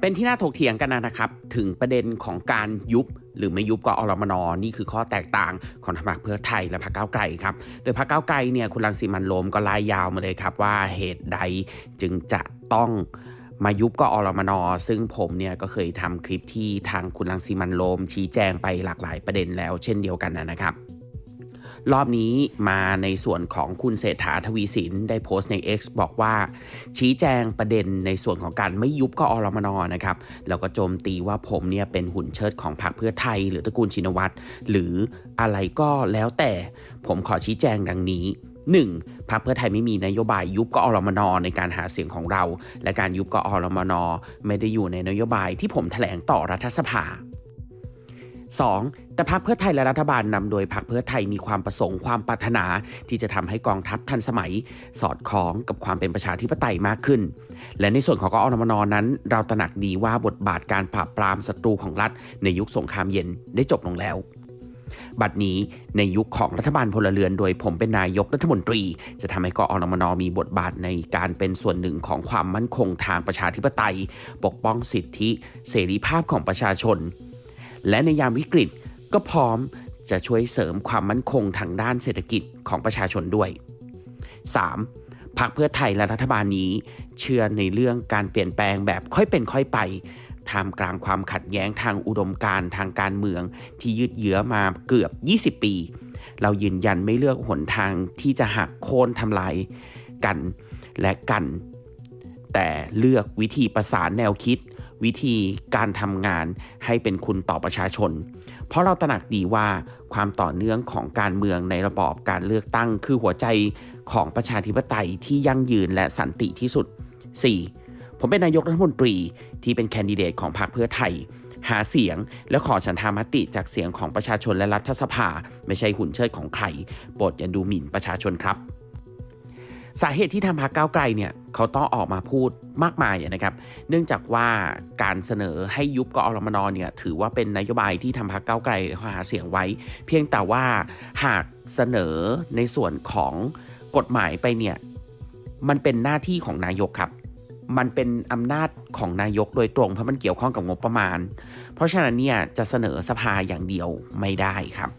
เป็นที่น่าถกเถียงกันนะครับ ถึงประเด็นของการยุบหรือไม่ยุบกอรมนนี่คือข้อแตกต่างของพรรคเพื่อไทยและพรรคก้าวไกลครับ โดยพรรคก้าวไกลเนี่ยคุณรังสีมันโรมก็ลายยาวมาเลยครับว่าเหตุใดจึงจะต้องมายุบกอรมนซึ่งผมเนี่ยก็เคยทำคลิปที่ทางคุณรังสีมันโรมชี้แจงไปหลากหลายประเด็นแล้วเช่นเดียวกันนะครับ รอบนี้มาในส่วนของคุณเศรษฐาทวีสินได้โพสต์ใน X บอกว่า ชี้แจงประเด็นในส่วนของการไม่ยุบกอรมนนะครับ แล้วก็โจมตีว่าผมเนี่ยเป็นหุ่นเชิดของพรรคเพื่อไทย หรือตระกูลชินวัตรหรืออะไรก็แล้วแต่ผมขอชี้แจงดังนี้ 1. พรรคเพื่อไทยไม่มีนโยบายยุบกอรมนในการหาเสียงของเรา และการยุบกอรมนไม่ได้อยู่ในนโยบายที่ผมแถลงต่อรัฐสภา 2. แต่พรรคเพื่อไทยและรัฐบาลนำโดยพรรคเพื่อไทยมีความประสงค์ความปรารถนา ที่จะทำให้กองทัพทันสมัย สอดคล้องกับความเป็นประชาธิปไตยมากขึ้น และในส่วนของกอรมนนั้น เราตระหนักดีว่าบทบาทการปราบปรามศัตรูของรัฐ ในยุคสงครามเย็นได้จบลงแล้วบัดนี้ในยุคของรัฐบาลพลเรือนโดยผมเป็นนายกรัฐมนตรี จะทำให้กอรมนมีบทบาทในการเป็นส่วนหนึ่งของความมั่นคงทางประชาธิปไตย ปกป้องสิทธิ เสรีภาพของประชาชน และในยามวิกฤต ก็พร้อมจะช่วยเสริมความมั่นคงทางด้านเศรษฐกิจของประชาชนด้วย 3. พรรคเพื่อไทยและรัฐบาลนี้ เชื่อในเรื่องการเปลี่ยนแปลงแบบค่อยเป็นค่อยไปท่ามกลางความขัดแย้งทางอุดมการทางการเมืองที่ยืดเยื้อมาเกือบ 20 ปี เรายืนยันไม่เลือกหนทางที่จะหักโค่นทำลายกันและกัน แต่เลือกวิธีประสานแนวคิด วิธีการทำงานให้เป็นคุณต่อประชาชน เพราะเราตระหนักดีว่าความต่อเนื่องของการเมืองในระบอบการเลือกตั้ง คือหัวใจของประชาธิปไตยที่ยั่งยืนและสันติที่สุด 4. ผมเป็นนายกรัฐมนตรีที่เป็นแคนดิเดตของพรรคเพื่อไทย หาเสียงและขอฉันทามติจากเสียงของประชาชนและรัฐสภา ไม่ใช่หุ่นเชิดของใครโปรดอย่าดูหมิ่นประชาชนครับ สาเหตุที่ทำพรรคก้าวไกลเนี่ย เขาต้องออกมาพูดมากมายนะครับ เนื่องจากว่าการเสนอให้ยุบกอรมนเนี่ยถือว่าเป็นนโยบายที่ทำพรรคก้าไกลหาเสียงไว้ เพียงแต่ว่าหากเสนอในส่วนของกฎหมายไปเนี่ยมันเป็นหน้าที่ของนายกครับ มันเป็นอำนาจของนายกโดยตรงเพราะมันเกี่ยวข้องกับงบประมาณ เพราะฉะนั้นเนี่ยจะเสนอสภาอย่างเดียวไม่ได้ครับ